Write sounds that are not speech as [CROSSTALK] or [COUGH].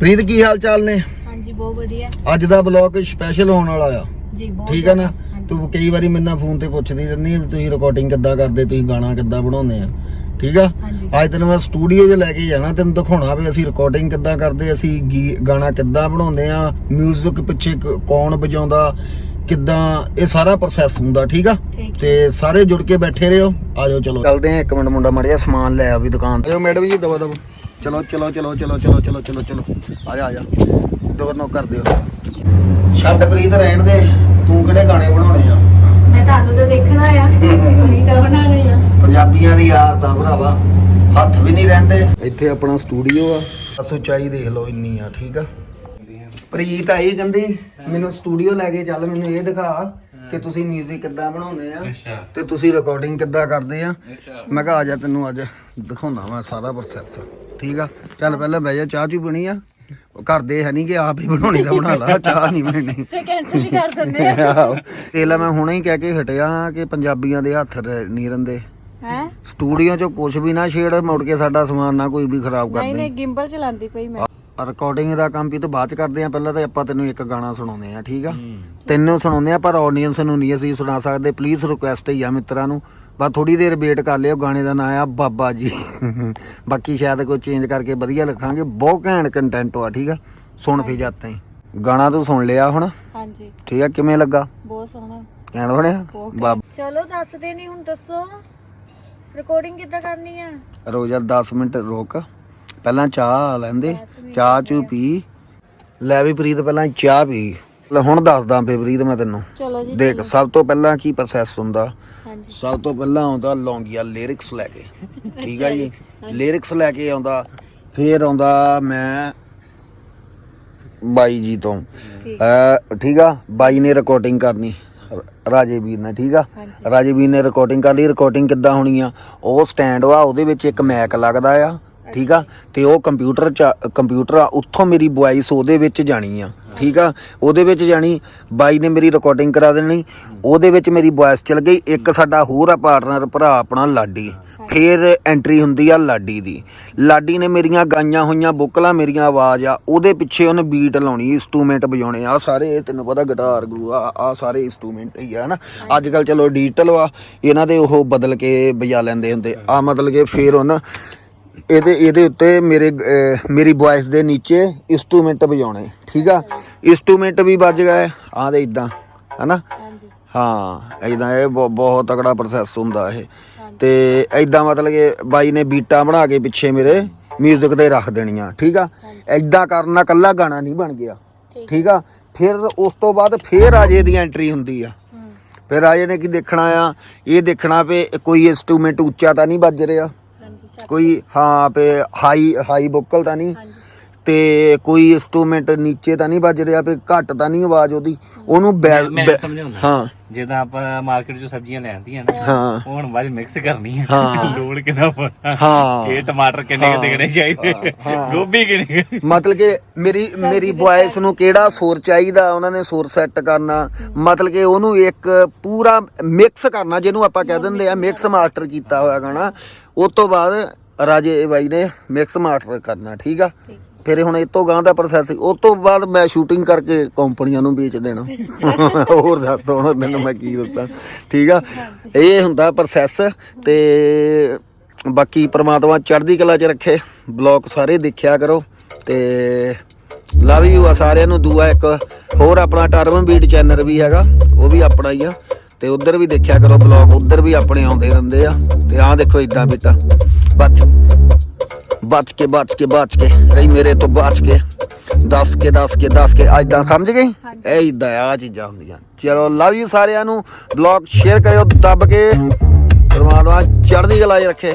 ਪ੍ਰੀਤ ਕੀ ਹਾਲ ਚਾਲ ਨੇ? ਹਾਂਜੀ ਬਹੁਤ ਵਧੀਆ। ਅੱਜ ਦਾ ਬਲੌਗ ਸਪੈਸ਼ਲ ਹੋਣ ਵਾਲਾ ਆ। ਜੀ ਬਹੁਤ ਠੀਕ ਆ ਨਾ। ਤੂੰ ਕਈ ਵਾਰੀ ਮੇਰੇ ਨਾਲ ਫੋਨ ਤੇ ਪੁੱਛਦੀ ਰਹਿੰਦੀ ਹੈ ਤੁਸੀਂ ਰਿਕਾਰਡਿੰਗ ਕਿੱਦਾਂ ਕਰਦੇ ਤੁਸੀਂ ਗਾਣਾ ਕਿੱਦਾਂ ਬਣਾਉਂਦੇ ਆ। ਠੀਕ ਆ? ਅੱਜ ਤੈਨੂੰ ਮੈਂ ਸਟੂਡੀਓ 'ਚ ਲੈ ਕੇ ਜਾਣਾ ਤੈਨੂੰ ਦਿਖਾਉਣਾ ਵੀ ਅਸੀਂ ਰਿਕਾਰਡਿੰਗ ਕਿੱਦਾਂ ਕਰਦੇ ਅਸੀਂ ਗਾਣਾ ਕਿੱਦਾਂ ਬਣਾਉਂਦੇ ਆ 뮤직 ਪਿੱਛੇ ਕੌਣ ਵਜਾਉਂਦਾ ਕਿੱਦਾਂ ਇਹ ਸਾਰਾ ਪ੍ਰੋਸੈਸ ਹੁੰਦਾ ਠੀਕ ਆ? ਤੇ ਸਾਰੇ ਜੁੜ ਕੇ ਬੈਠੇ ਰਹੋ ਆਜੋ ਚਲੋ। ਚੱਲਦੇ ਆ ਇੱਕ ਮਿੰਟ ਮੁੰਡਾ ਮੜਿਆ ਸਮਾਨ ਲੈ ਆ ਵੀ ਦੁਕਾਨ ਤੇ। ਮੈਡਮ ਜੀ ਦਵਾ ਦਵਾ ਚਲੋ ਚਲੋ ਚਲੋ ਚਲੋ ਚਲੋ ਚਲੋ ਚਲੋ ਚਲੋ। ਆ ਜਾ ਆ ਜਾ। ਦੋ ਨੋ ਕਰ ਦਿਓ। ਛੱਡ ਪ੍ਰੀਤ ਰਹਿਣ ਦੇ। ਤੂੰ ਕਿਹੜੇ ਗਾਣੇ ਬਣਾਉਣੇ ਆ? ਮੈਂ ਤੁਹਾਨੂੰ ਤਾਂ ਦੇਖਣਾ ਆ। ਤੁਸੀਂ ਤਾਂ ਬਣਾਣੇ ਆ। ਪੰਜਾਬੀਆਂ ਦੀ ਯਾਰ ਦਾ ਭਰਾਵਾ। ਹੱਥ ਵੀ ਨਹੀਂ ਰਹਿੰਦੇ। ਇੱਥੇ ਆਪਣਾ ਸਟੂਡੀਓ ਆ। ਬਸ ਉਚਾਈ ਦੇਖ ਲਓ ਇੰਨੀ ਆ ਠੀਕ ਆ? ਪ੍ਰੀਤ ਆਈ ਕਹਿੰਦੀ ਮੈਨੂੰ ਸਟੂਡੀਓ ਲੈ ਕੇ ਚੱਲ ਮੈਨੂੰ ਇਹ ਦਿਖਾ ਕਿ ਤੁਸੀਂ 뮤직 ਕਿੱਦਾਂ ਬਣਾਉਂਦੇ ਆ ਤੇ ਤੁਸੀਂ ਰਿਕਾਰਡਿੰਗ ਕਿੱਦਾਂ ਕਰਦੇ ਆ? ਮੈਂ ਕਿਹਾ ਆ ਜਾ ਤੈਨੂੰ ਅੱਜ ਦਿਖਾਉਣਾ ਮੈਂ ਸਾਰਾ ਪ੍ਰੋਸੈਸ ਠੀਕ ਆ? ਚੱਲ ਪਹਿਲਾਂ ਬਹਿ ਜਾ ਚਾਹ ਚੂ ਪੀਣੀ ਆ। ਉਹ ਕਰਦੇ ਹੈ ਨਹੀਂ ਕਿ ਆਪ ਹੀ ਬਣਾਉਣੀ ਤਾਂ ਬਣਾ ਲਾ ਚਾਹ ਨਹੀਂ ਪੀਣੀ। [LAUGHS] ਫੇ ਕੈਨਸਲ ਹੀ ਕਰ ਦਿੰਦੇ ਆ। ਆਹੋ। ਤੇ ਲੈ ਮੈਂ ਹੁਣੇ ਹੀ ਕਹਿ ਕੇ ਹਟਿਆ ਕਿ ਪੰਜਾਬੀਆਂ ਦੇ ਹੱਥ ਨਹੀਂ ਰਹਿੰਦੇ। ਹੈ? ਸਟੂਡੀਓ ਚੋਂ ਕੁਝ ਵੀ ਨਾ ਛੇੜ ਮੁੜ ਕੇ ਸਾਡਾ ਸਮਾਨ ਨਾ ਕੋਈ ਵੀ ਖਰਾਬ ਕਰ ਨਹੀਂ ਦੇ। ਨਹੀਂ ਗਿੰਬਲ ਚਲਾਉਂਦੀ ਪਈ ਮੈਂ। ਰਿਕਾਰਡਿੰਗ ਦਾ ਕੰਮ ਵੀ ਤੋਂ ਬਾਅਦ ਚ ਕਰਦੇ ਆ ਪਹਿਲਾਂ ਤਾਂ ਆਪਾਂ ਤੈਨੂੰ ਇੱਕ ਗਾਣਾ ਸੁਣਾਉਂਦੇ ਆ ਠੀਕ ਆ? ਤੈਨੂੰ ਸੁਣਾਉਂਦੇ ਆ ਪਰ ਆਡੀਅנס ਨੂੰ ਨਹੀਂ ਅਸੀਂ ਸੁਣਾ ਸਕਦੇ ਪਲੀਜ਼ ਰਿਕੁਐਸਟ ਹੀ ਆ ਮਿੱਤਰਾਂ ਨੂੰ। ਬਸ ਥੋੜੀ ਦੇਰ ਵੇਟ ਕਰ ਲਿਓ ਗਾਣੇ ਦਾ ਨਾਮ ਆ ਬਾਬਾ ਜੀ। ਬਾਕੀ ਸ਼ਾਇਦ ਕੋਈ ਚੇਂਜ ਕਰਕੇ ਵਧੀਆ ਲਿਖਾਂਗੇ ਬਹੁਤ ਘੈਂਟ ਕੰਟੈਂਟ ਆ ਠੀਕ ਆ? ਸੁਣ ਫੇ ਜਾਂਦੇ ਹੀ। ਗਾਣਾ ਤੂੰ ਸੁਣ ਲਿਆ ਹੁਣ? ਹਾਂਜੀ। ਠੀਕ ਆ ਕਿਵੇਂ ਲੱਗਾ? ਬਹੁਤ ਸੋਹਣਾ। ਕਹਿਣ ਬਣਿਆ? ਬਾਬ ਚਲੋ ਦੱਸਦੇ ਨਹੀਂ ਹੁਣ ਦੱਸੋ। ਰਿਕਾਰਡਿੰਗ ਕਿੱਦਾਂ ਕਰਨੀ ਆ? ਰੋਜ਼ਾ 10 ਮਿੰਟ ਰੁਕ। ਪਹਿਲਾਂ ਚਾਹ ਲੈਂਦੇ ਚਾਹ ਚੂ ਪੀ। ਲੈ ਵੀ ਪ੍ਰੀਤ ਪਹਿਲਾਂ ਚਾਹ ਪੀ। ਲੈ ਹੁਣ ਦੱਸਦਾ ਪੇ ਪ੍ਰੀਤ ਮੈਂ ਤੈਨੂੰ। ਚਲੋ ਜੀ ਦੇਖ ਸਭ ਤੋਂ ਪਹਿਲਾਂ ਕੀ ਪ੍ਰੋਸੈਸ ਹੁੰਦਾ? ਹਾਂਜੀ। ਸਭ ਤੋਂ ਪਹਿਲਾਂ ਆਉਂਦਾ ਲੌਂਗੀਆ ਲਿਰਿਕਸ ਲੈ ਕੇ। ਠੀਕ ਆ ਜੀ? ਲਿਰਿਕਸ ਲੈ ਕੇ ਆਉਂਦਾ। ਫੇਰ ਆਉਂਦਾ ਮੈਂ ਬਾਈ ਜੀ ਤੋਂ। ਠੀਕ। ਆ? ਬਾਈ ਨੇ ਰਿਕਾਰਡਿੰਗ ਕਰਨੀ। ਰਾਜੇ ਵੀਰ ਨੇ ਠੀਕ ਆ? ਰਾਜੇ ਵੀਰ ਨੇ ਰਿਕਾਰਡਿੰਗ ਕਰ ਲਈ। ਰਿਕਾਰਡਿੰਗ ਕਿੱਦਾਂ ਹੋਣੀ ਆ? ਉਹ ਸਟੈਂਡ ਵਾ ਉਹਦੇ ਵਿੱਚ ਇੱਕ ਮੈਕ ਲੱਗਦਾ ਆ। ਠੀਕ ਆ? ਤੇ ਉਹ ਕੰਪਿਊਟਰ ਚ, ਕੰਪਿਊਟਰ ਆ, ਉੱਥੋਂ ਮੇਰੀ ਵੌਇਸ ਉਹਦੇ ਵਿੱਚ ਜਾਣੀ ਆ, ਠੀਕ ਆ? ਉਹਦੇ ਵਿੱਚ ਜਾਣੀ, ਬਾਈ ਨੇ ਮੇਰੀ ਰਿਕਾਰਡਿੰਗ ਕਰਾ ਦੇਣੀ, ਉਹਦੇ ਵਿੱਚ ਮੇਰੀ ਵੌਇਸ ਚਲ ਗਈ, ਇੱਕ ਸਾਡਾ ਹੋਰ ਆ ਪਾਰਟਨਰ ਭਰਾ ਆਪਣਾ ਲਾਡੀ, ਫਿਰ ਐਂਟਰੀ ਹੁੰਦੀ ਆ ਲਾਡੀ ਦੀ। ਲਾਡੀ ਨੇ ਮੇਰੀਆਂ ਗਾਈਆਂ ਹੋਈਆਂ, ਬੁੱਕਲਾਂ ਮੇਰੀਆਂ ਆਵਾਜ਼ ਆ, ਉਹਦੇ ਪਿੱਛੇ ਉਹਨੇ ਬੀਟ ਲਾਉਣੀ ਇੰਸਟਰੂਮੈਂਟ ਵਜਾਉਣੇ ਆ ਸਾਰੇ ਤੈਨੂੰ ਪਤਾ ਗਿਟਾਰ ਗਰੂ ਆ ਆ ਸਾਰੇ ਇੰਸਟਰੂਮੈਂਟ ਹੀ ਆ ਨਾ ਅੱਜ ਕੱਲ ਚਲੋ ਡਿਜੀਟਲ ਵਾ, ਇਹਨਾਂ ਦੇ ਉਹ ਬਦਲ ਕੇ ਵਜਾ ਲੈਂਦੇ ਹੁੰਦੇ ਆ ਮਤਲਬ ਕਿ ਫੇਰ ਉਹਨਾਂ ਇਹਦੇ ਇਹਦੇ ਉੱਤੇ ਮੇਰੇ ਮੇਰੀ ਵੌਇਸ ਦੇ ਨੀਚੇ ਇਨਸਟਰੂਮੈਂਟ ਵਜਾਉਣੇ ਠੀਕ ਆ? ਇਨਸਟਰੂਮੈਂਟ ਵੀ ਵੱਜ ਗਏ ਆ ਦੇ ਇਦਾਂ ਹਨਾ? ਹਾਂਜੀ। ਹਾਂ ਇਦਾਂ ਇਹ ਬਹੁ- ਬਹੁਤ ਤਕੜਾ ਪ੍ਰੋਸੈਸ ਹੁੰਦਾ ਇਹ। ਤੇ ਇਦਾਂ ਮਤਲਬ ਕਿ ਬਾਈ ਨੇ ਬੀਟਾਂ ਬਣਾ ਕੇ ਪਿੱਛੇ ਮੇਰੇ 뮤직 ਤੇ ਰੱਖ ਦੇਣੀਆਂ ਠੀਕ ਆ? ਇਦਾਂ ਕਰਨ ਨਾਲ ਕੱਲਾ ਗਾਣਾ ਨਹੀਂ ਬਣ ਗਿਆ ਠੀਕ। ਆ? ਫਿਰ ਉਸ ਤੋਂ ਬਾਅਦ ਫੇਰ ਰਾਜੇ ਦੀ ਐਂਟਰੀ ਹੁੰਦੀ ਆ। ਫਿਰ ਰਾਜੇ ਨੇ ਕੀ ਦੇਖਣਾ ਆ? ਇਹ ਦੇਖਣਾ ਵੀ ਕੋਈ ਇਨਸਟਰੂਮੈਂਟ ਉੱਚਾ ਤਾਂ ਨਹੀਂ ਵੱਜ ਰਿਹਾ। ਕੋਈ ਹਾਂ ਪੇ ਹਾਈ ਹਾਈ ਵੋਕਲ ਤਾਂ ਨਹੀਂ। ਤੇ ਕੋਈ ਇਨਸਟਰੂਮੈਂਟ ਨੀਚੇ ਤਾਂ ਨਹੀਂ ਵੱਜ ਰਿਹਾ ਵੀ ਘੱਟ ਤਾਂ ਨਹੀਂ ਆਵਾਜ਼ ਉਹਦੀ। ਉਹਨੂੰ ਬੈ- ਮੈਂ ਬੈ- ਸਮਝਾਉਂਦਾ। ਹਾਂ। ਜਿੱਦਾਂ ਆਪਾਂ ਮਾਰਕੀਟ ਚੋਂ ਸਬਜ਼ੀਆਂ ਲੈਂਦੀਆਂ ਨਾ ਹਾਂ। ਉਹ ਹੁਣ ਬਾਅਦ ਮਿਕਸ ਕਰਨੀ ਹੈ ਹਾਂ। ਲੂਣ ਕਿੰਨਾ ਪਾਉਣਾ ਹਾਂ। ਇਹ ਟਮਾਟਰ ਕਿੰਨੇ ਕੁ ਦੇਣੇ ਚਾਹੀਦੇ? ਹਾਂ। ਗੋਭੀ ਕਿੰਨੇ ਮਤਲਬ ਕਿ ਮੇਰੀ ਮੇਰੀ ਵੌਇਸ ਨੂੰ ਕਿਹੜਾ ਸੁਰ ਚਾਹੀਦਾ? ਉਹਨਾਂ ਨੇ ਸੁਰ ਸੈੱਟ ਕਰਨਾ। ਮਤਲਬ ਕਿ ਉਹਨੂੰ ਇੱਕ ਪੂਰਾ ਮਿਕਸ ਕਰਨਾ ਜਿਹਨੂੰ ਆਪਾਂ ਕਹਿ ਦਿੰਦੇ ਆ ਮਿਕਸ ਮਾਸਟਰ ਕੀਤਾ ਹੋਇਆ ਗਾਣਾ ਉਸ ਤੋਂ ਬਾਅਦ ਰਾਜੇ ਬਾਈ ਨੇ ਮਿਕਸ ਮਾਸਟਰ ਕਰਨਾ ਠੀਕ ਆ? ਠੀਕ। ਫਿਰ ਹੁਣ ਇਹ ਤੋਂ ਗਾਂ ਦਾ ਪ੍ਰੋਸੈਸ ਉਹ ਤੋਂ ਬਾਅਦ ਮੈਂ ਸ਼ੂਟਿੰਗ ਕਰਕੇ ਕੰਪਨੀਆਂ ਨੂੰ ਵੇਚ ਦੇਣਾ। ਹੋਰ ਦੱਸ ਹੁਣ ਮੈਨੂੰ ਮੈਂ ਕੀ ਦੱਸਾਂ। ਠੀਕ ਆ? ਇਹ ਹੁੰਦਾ ਪ੍ਰੋਸੈਸ ਤੇ ਬਾਕੀ ਪ੍ਰਮਾਤਮਾ ਚੜ੍ਹਦੀ ਕਲਾ 'ਚ ਰੱਖੇ। ਬਲੌਗ ਸਾਰੇ ਦੇਖਿਆ ਕਰੋ ਤੇ ਲਵ ਯੂ ਆ ਸਾਰਿਆਂ ਨੂੰ। ਦੁਆ ਇੱਕ ਹੋਰ ਆਪਣਾ ਟਰਮ ਬੀਟ ਚੈਨਲ ਵੀ ਹੈਗਾ, ਉਹ ਵੀ ਆਪਣਾ ਹੀ ਆ। ਤੇ ਉਧਰ ਵੀ ਦੇਖਿਆ ਕਰੋ ਬਲੌਗ, ਉਧਰ ਵੀ ਆਪਣੇ ਆਉਂਦੇ ਰਹਿੰਦੇ ਆ। ਤੇ ਆਹ ਦੇਖੋ ਇਦਾਂ ਬੇਟਾ ਬਸ। ਬਚ ਕੇ ਬਚ ਕੇ ਬਚ ਕੇ। ਰਹੀ ਮੇਰੇ ਤੋਂ ਬਚ ਕੇ। ਦੱਸ ਕੇ ਦੱਸ ਕੇ ਦੱਸ ਕੇ। ਐਦਾਂ ਸਮਝ ਗਈ? ਇਹ ਇਦਾਂ ਆ ਚੀਜ਼ਾਂ ਹੁੰਦੀਆਂ। ਚਲੋ ਲਵ ਯੂ ਸਾਰਿਆਂ ਨੂੰ। ਬਲੌਗ ਸ਼ੇਅਰ ਕਰਿਓ ਦੱਬ ਕੇ। ਪਰਮਾਤਮਾ ਚੜ੍ਹਦੀ ਕਲਾ ਰੱਖੇ।